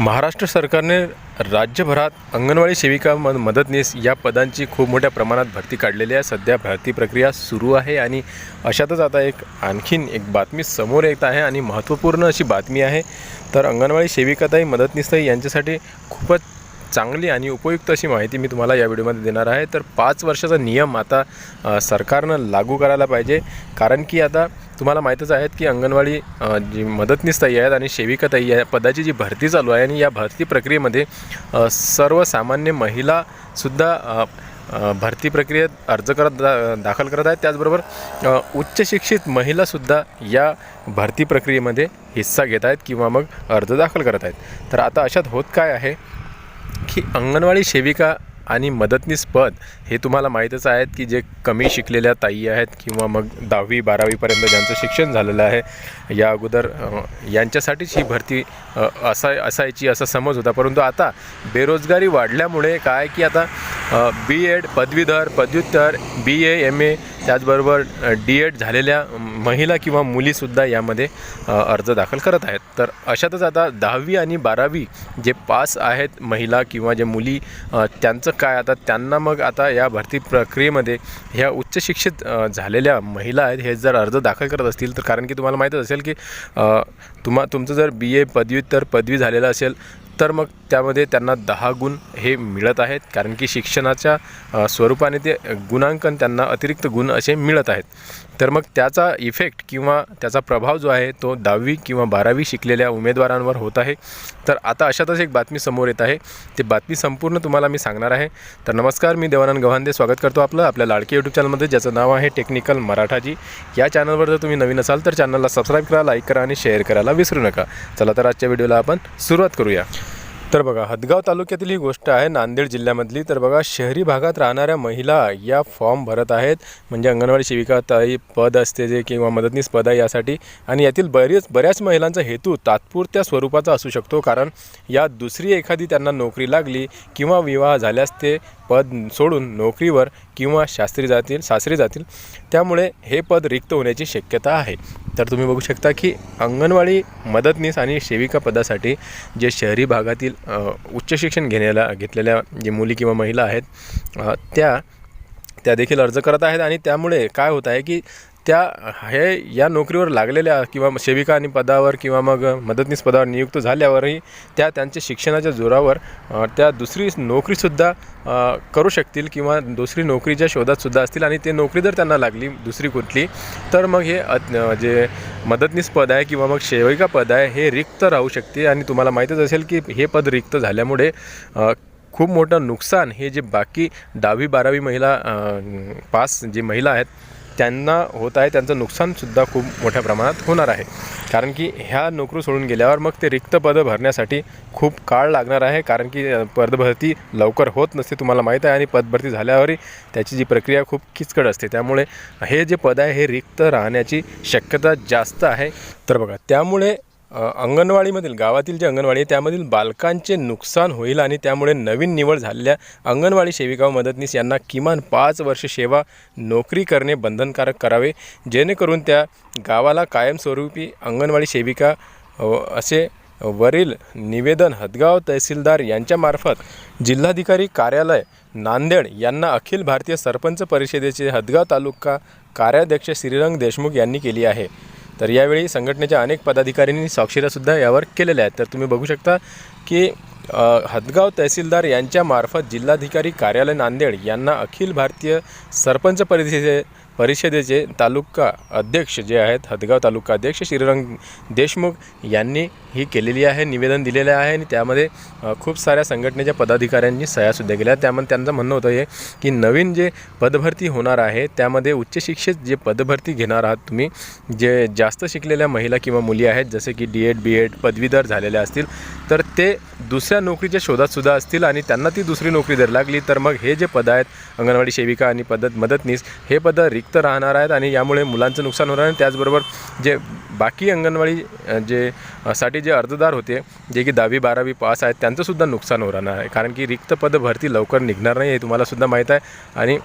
महाराष्ट्र सरकारने राज्यभरात अंगणवाडी सेविका म मदतनीस या पदांची खूप मोठ्या प्रमाणात भरती काढलेली आहे. सध्या भरती प्रक्रिया सुरू आहे आणि अशातच आता एक आणखीन एक बातमी समोर येत आहे आणि महत्त्वपूर्ण अशी बातमी आहे. तर अंगणवाडी सेविकाताई मदतनीसताई यांच्यासाठी खूपच चांगली आणि उपयुक्त अशी माहिती मी तुम्हाला या व्हिडिओमध्ये देणार आहे. तर पाच वर्षाचा नियम आता सरकारनं लागू करायला पाहिजे. कारण की आता तुम्हाला माहीतच आहेत की अंगणवाडी जी मदतनीस ताई आहेत आणि सेविका ताई या पदाची जी भरती चालू आहे आणि या भरती प्रक्रियेमध्ये सर्वसामान्य महिलासुद्धा भरती प्रक्रियेत अर्ज करत दा दाखल करत आहेत. त्याचबरोबर उच्चशिक्षित उच्च शिक्षित महिलासुद्धा या भरती प्रक्रियेमध्ये हिस्सा घेत आहेत किंवा मग अर्ज दाखल करत आहेत. तर आता अशात होत काय आहे? की अंगणवाडी सेविका आणि मदतनीस पद हे तुम्हाला माहीतच आहेत की जे कमी शिकलेल्या ताई आहेत किंवा मग दहावी बारावीपर्यंत ज्यांचं शिक्षण झालेलं आहे या अगोदर यांच्यासाठीच ही भरती असा असाय असायची असा समज होता. परंतु आता बेरोजगारी वाढल्यामुळे काय की आता बी एड पदवीधर पदव्युत्तर बी ए एम ए त्याचबरोबर डी एड झालेल्या महिला किंवा मुलीसुद्धा यामध्ये अर्ज दाखल करत आहेत. तर अशातच आता दहावी आणि बारावी जे पास आहेत महिला किंवा जे मुली त्यांचं काय? आता त्यांना मग आता या भरती प्रक्रियेमध्ये ह्या उच्च शिक्षित झालेल्या महिला आहेत हे जर अर्ज दाखल करत असतील तर कारण की तुम्हाला माहीतच असेल की तुम्हा तुमचं जर बी ए पदव्युत्तर पदवी झालेलं असेल तर मग त्यामध्ये त्यांना दहा गुण हे मिळत आहेत कारण की शिक्षणाच्या स्वरूपाने ते गुणांकन त्यांना अतिरिक्त गुण असे मिळत आहेत. तर मग त्याचा इफेक्ट किंवा त्याचा प्रभाव जो आहे तो दहावी किंवा बारावी शिकलेल्या उमेदवारांवर होत आहे. तर आता अशातच एक बातमी समोर येत आहे. ते बातमी संपूर्ण तुम्हाला मी सांगणार आहे. तर नमस्कार मी देवानंद गव्हांदे. स्वागत करतो आपलं आपल्या लाडके यूट्यूब चॅनलमध्ये ज्याचं नाव आहे टेक्निकल मराठाजी. या चॅनलवर जर तुम्ही नवीन असाल तर चॅनलला सबस्क्राईब करा लाईक करा आणि शेअर करायला विसरू नका. चला तर आजच्या व्हिडिओला आपण सुरुवात करूया. तर बघा हदगाव तालुक्यातील ही गोष्ट आहे नांदेड जिल्ह्यामधली. तर बघा शहरी भागात राहणाऱ्या महिला या फॉर्म भरत आहेत. म्हणजे अंगणवाडी सेविका ताई पद असते जे किंवा मदतनीस पद आहे यासाठी. आणि यातील बरेच बऱ्याच महिलांचा हेतू तात्पुरत्या स्वरूपाचा असू शकतो. कारण या दुसरी एखादी त्यांना नोकरी लागली किंवा विवाह झाल्यास ते पद सोडून नोकरीवर किंवा शास्त्री जातील सासरी जातील त्यामुळे हे पद रिक्त होण्याची शक्यता आहे. तर तुम्ही बघू शकता की अंगणवाडी मदतनीस आणि सेविका पदासाठी जे शहरी भागातील उच्च शिक्षण घेण्याला घेतलेल्या जे मुली किंवा महिला आहेत त्या त्या देखील अर्ज करत आहेत आणि त्यामुळे काय होत आहे की त्या हे या नोकरीवर लागलेल्या किंवा सेविका आणि पदावर किंवा मग मदतनीस पदावर नियुक्त झाल्यावरही त्या त्यांच्या शिक्षणाच्या जोरावर त्या दुसरी नोकरीसुद्धा करू शकतील किंवा दुसरी नोकरीच्या शोधातसुद्धा असतील आणि ते नोकरी जर त्यांना लागली दुसरी कुठली तर मग हे जे मदतनीस पद आहे किंवा मग सेविका पद आहे हे रिक्त राहू शकते. आणि तुम्हाला माहीतच असेल की हे पद रिक्त झाल्यामुळे खूप मोठं नुकसान हे जे बाकी दहावी बारावी महिला पास जे महिला आहेत त्यांना होत आहे त्यांचं नुकसानसुद्धा खूप मोठ्या प्रमाणात होणार आहे. कारण की ह्या नोकरी सोडून गेल्यावर मग ते रिक्त पदं भरण्यासाठी खूप काळ लागणार आहे. कारण की पदभरती लवकर होत नसते तुम्हाला माहीत आहे. आणि पदभरती झाल्यावरही त्याची जी प्रक्रिया खूप किचकट असते. त्यामुळे हे जे पद आहे हे रिक्त राहण्याची शक्यता जास्त आहे. तर बघा त्यामुळे अंगणवाडीमधील गावातील जे अंगणवाडी आहे त्यामधील बालकांचे नुकसान होईल आणि त्यामुळे नवीन निवड झालेल्या अंगणवाडी सेविका व मदतनीस यांना किमान पाच वर्ष सेवा नोकरी करणे बंधनकारक करावे. जेणेकरून त्या गावाला कायमस्वरूपी अंगणवाडी सेविका असे वरील निवेदन हदगाव तहसीलदार यांच्यामार्फत जिल्हाधिकारी कार्यालय नांदेड यांना अखिल भारतीय सरपंच परिषदेचे हदगाव तालुका कार्याध्यक्ष श्रीरंग देशमुख यांनी केली आहे. तर यावेळी संघटनेच्या अनेक पदाधिकाऱ्यांनी स्वाक्षऱ्यासुद्धा यावर केलेल्या आहेत. तर तुम्ही बघू शकता की हदगाव तहसीलदार यांच्यामार्फत जिल्हाधिकारी कार्यालय नांदेड यांना अखिल भारतीय सरपंच परिषदे परिषदेचे तालुका अध्यक्ष जे आहेत हदगाव तालुका अध्यक्ष श्रीरंग देशमुख यांनी ही केलेली आहे निवेदन दिलेलं आहे आणि त्यामध्ये खूप साऱ्या संघटनेच्या पदाधिकाऱ्यांनी सह्यासुद्धा केल्या. त्यामध्ये त्यांचं म्हणणं होतं हे की नवीन जे पदभरती होणार आहे त्यामध्ये उच्च शिक्षित जे पदभरती घेणार आहात तुम्ही जे जास्त शिकलेल्या महिला किंवा मुली आहेत जसे की डी एड बी एड पदवीधर झालेल्या असतील तर ते दुसऱ्या नोकरीच्या शोधातसुद्धा असतील आणि त्यांना ती दुसरी नोकरी जर लागली तर मग हे जे पद आहेत अंगणवाडी सेविका आणि पदत मदतनीस हे पदं रिक्त राहणार आहेत आणि यामुळे मुलांचं नुकसान होणार आहे. त्याचबरोबर जे बाकी अंगणवाडी जे साठी जे अर्जदार होते जे की दहावी बारावी पास आहेत त्यांचंसुद्धा नुकसान होणार आहे. कारण की रिक्त पद भरती लवकर निघणार नाही हे तुम्हालासुद्धा माहीत आहे. आणि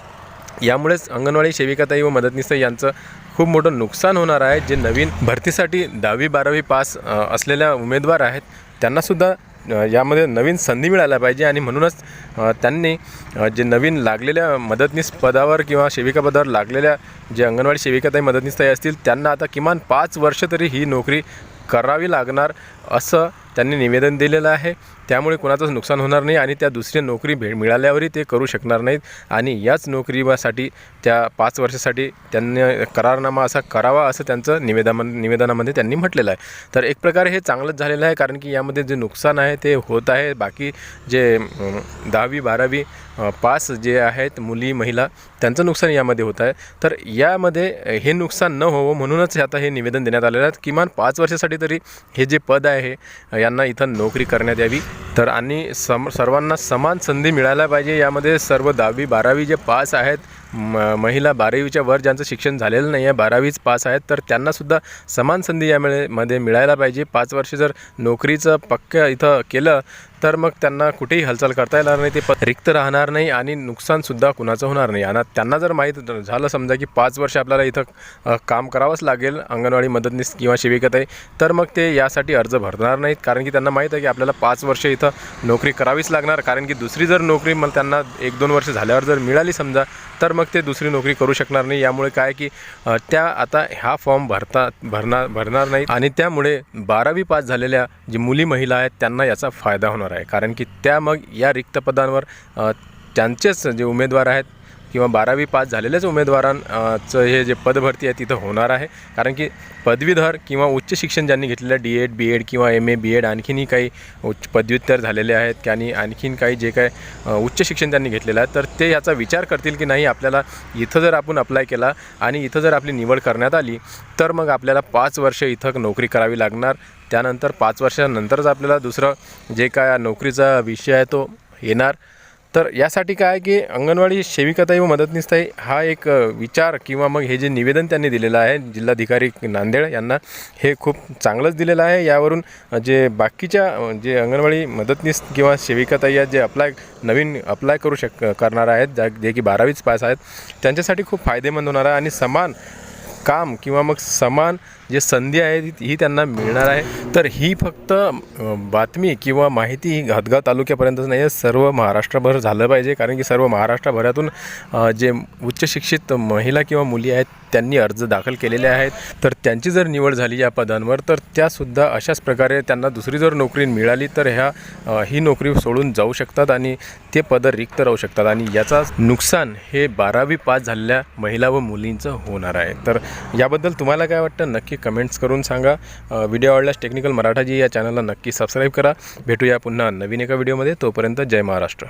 यामुळेच अंगणवाडी सेविकाताई व मदतनीस यांचं खूप मोठं नुकसान होणार आहे. जे नवीन भरतीसाठी दहावी बारावी पास असलेल्या उमेदवार आहेत त्यांनासुद्धा यामध्ये नवीन संधी मिळायला पाहिजे आणि म्हणूनच त्यांनी जे नवीन लागलेल्या मदतनीस पदावर किंवा सेविका पदावर लागलेल्या जे अंगणवाडी सेविकाताई मदतनीस ताई असतील त्यांना आता किमान पाच वर्ष तरी ही नोकरी करावी लागणार असं त्यांनी निवेदन दिलेलं आहे. त्यामुळे कोणाचंच नुकसान होणार नाही आणि त्या दुसरी नोकरी भे मिळाल्यावरही ते करू शकणार नाहीत. आणि याच नोकरीसाठी त्या पाच वर्षासाठी त्यांनी करारनामा असा करावा असं त्यांचं निवेदन निवेदनामध्ये त्यांनी म्हटलेलं आहे. तर एक प्रकारे हे चांगलंच झालेलं आहे कारण की यामध्ये जे नुकसान आहे ते होत आहे. बाकी जे दहावी बारावी पास जे आहेत मुली महिला त्यांचं नुकसान यामध्ये होत आहे. तर यामध्ये हे नुकसान न होवं म्हणूनच आता हे निवेदन देण्यात आलेलं आहे. किमान पाच वर्षासाठी तरी हे जे पद आहे या यांना इथं नोकरी करण्यात यावी. तर आणि सम सर्वांना समान संधी मिळायला पाहिजे. यामध्ये सर्व दहावी बारावी जे पास आहेत म महिला बारावीच्या वर ज्यांचं शिक्षण झालेलं नाही आहे बारावीच पास आहेत तर त्यांनासुद्धा समान संधी या मध्ये मिळायला पाहिजे. पाच वर्ष जर नोकरीचं पक्क इथं केलं तर मग त्यांना कुठेही हालचाल करता येणार नाही. ते प रिक्त राहणार नाही आणि नुकसानसुद्धा कुणाचं होणार नाही. आणि त्यांना जर माहीत झालं समजा की पाच वर्ष आपल्याला इथं काम करावंच लागेल अंगणवाडी मदतनीस किंवा सेविकाताई तर मग ते यासाठी अर्ज भरणार नाहीत. कारण की त्यांना माहीत आहे की आपल्याला पाच वर्ष इथं नोकरी करावीच लागणार. कारण की दुसरी जर नोकरी मग त्यांना एक दोन वर्ष झाल्यावर जर मिळाली समजा तर मग ते दुसरी नोकरी करू शकणार नाही. यामुळे काय की त्या आता हा फॉर्म भरता भरणार भरणार नाही आणि त्यामुळे बारावी पास झालेल्या जी मुली महिला आहेत त्यांना याचा फायदा होणार आहे. कारण की त्या मग या रिक्त पदांवर त्यांचेच जे उमेदवार आहेत किंवा बारावी पास झालेल्याच उमेदवारांचं हे जे पदभरती आहे तिथं होणार आहे. कारण की पदवीधर किंवा उच्च शिक्षण ज्यांनी घेतलेलं डी एड बी एड किंवा एम ए बी एड आणखीनही काही उच्च पदव्युत्तर झालेले आहेत. आणि आणखीन काही जे काय उच्च शिक्षण त्यांनी घेतलेलं आहे तर ते याचा विचार करतील की नाही आपल्याला इथं जर आपण अप्लाय केला आणि इथं जर आपली निवड करण्यात आली तर मग आपल्याला पाच वर्ष इथं नोकरी करावी लागणार. त्यानंतर पाच वर्षानंतरच आपल्याला दुसरं जे काय नोकरीचा विषय आहे तो येणार. तर यासाठी काय आहे की अंगणवाडी सेविकाताई व मदतनीसताई हा एक विचार किंवा मग हे जे निवेदन त्यांनी दिलेलं आहे जिल्हाधिकारी नांदेड यांना हे खूप चांगलंच दिलेलं आहे. यावरून जे बाकीच्या जे अंगणवाडी मदतनीस किंवा सेविकाताई या जे अप्लाय नवीन अप्लाय करू शक करणार आहेत ज्या जे की बारावीच पास आहेत त्यांच्यासाठी खूप फायदेमंद होणार आहे आणि समान काम किंवा मग समान जे संधी आहे ही त्यांना मिळणार आहे. तर ही फक्त बातमी किंवा माहिती ही हदगाव तालुक्यापर्यंतच नाही आहे. सर्व महाराष्ट्रभर झालं पाहिजे. कारण की सर्व महाराष्ट्रभरातून जे उच्च शिक्षित महिला किंवा मुली आहेत त्यांनी अर्ज दाखल केलेले आहेत. तर त्यांची जर निवड झाली या पदांवर तर त्यासुद्धा अशाच प्रकारे त्यांना दुसरी जर नोकरी मिळाली तर ह्या ही नोकरी सोडून जाऊ शकतात आणि ते पदं रिक्त राहू शकतात. आणि याचा नुकसान हे बारावी पास झालेल्या महिला व मुलींचं होणार आहे. तर याबद्दल तुम्हाला काय वाटतं? नक्की कमेंट्स करून सांगा. व्हिडिओ आवडल्यास टेक्निकल मराठाजी या चॅनलला नक्की सबस्क्राईब करा. भेटूया पुन्हा नवीन एका व्हिडिओमध्ये तोपर्यंत जय महाराष्ट्र.